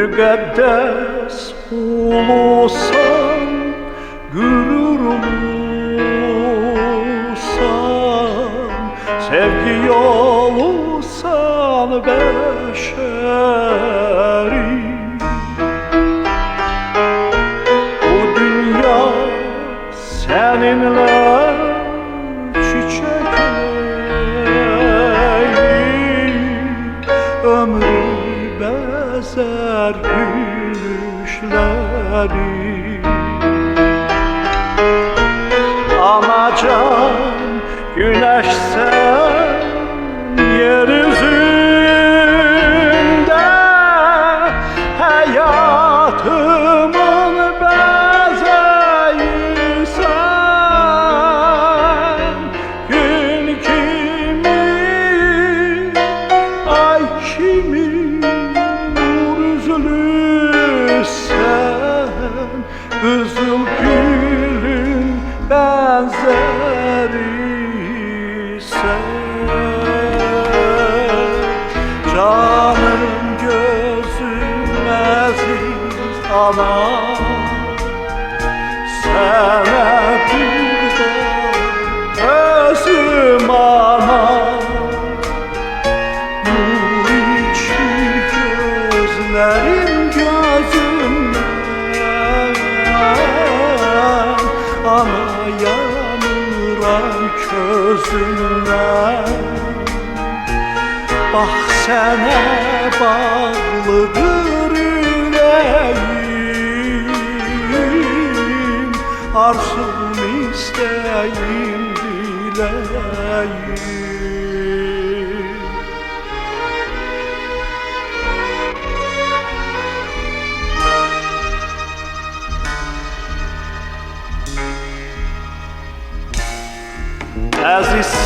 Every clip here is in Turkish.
Müqəddəs ulusan, gururumsan Sevgi yolusan beşeri. Bu dünya seninle bezer gülüşleri. Anacan güneş benzeri sen Canım gözüm aziz ana Sana burada özüm ana Nur içi gözlerim gözümden Ana yanıram közünden Bak sənə bağlıdır ürəyim Arzum istəyim diləyim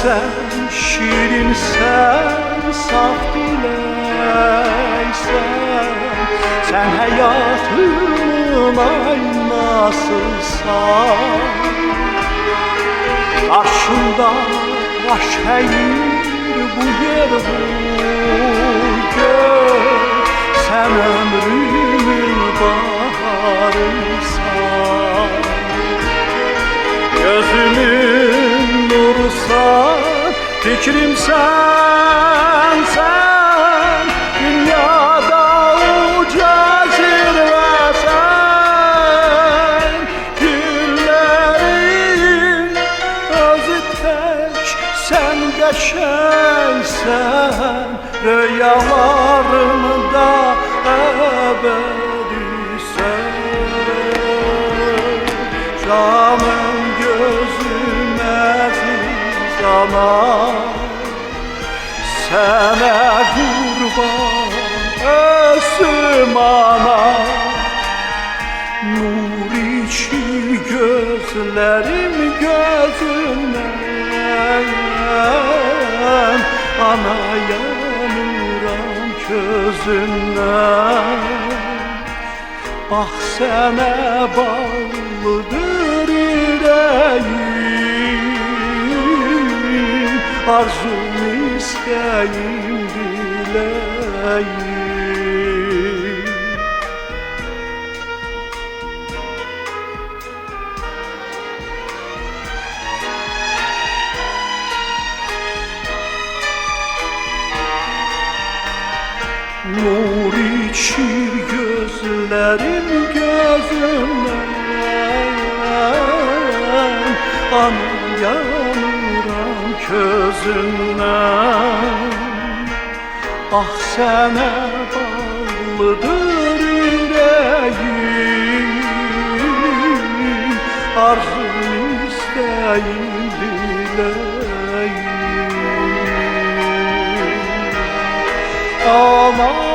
Əzizsən, şirinsən, saf diləksən Sən həyatımın aynasısan Qarşında baş əyir bu yer bu gör Sən ömrümün baharısan Gözümün nurusan, fikrim sen, sen Dünyada uca zirvesen Güllerin özü tek, sen geçeysen Rüyalarımda ebedisin əziz ana Sənə qurban özüm ana Nur içi gözlərim gözümdən Ana yanıram közündən Bax sənə bağlıdır Arzum istəyim diləyim Nur içi gözlerim gözümden Ana yanıram sözünden Ah sənə bağlıdır ürəyim Arzum istəyim diləyim Aman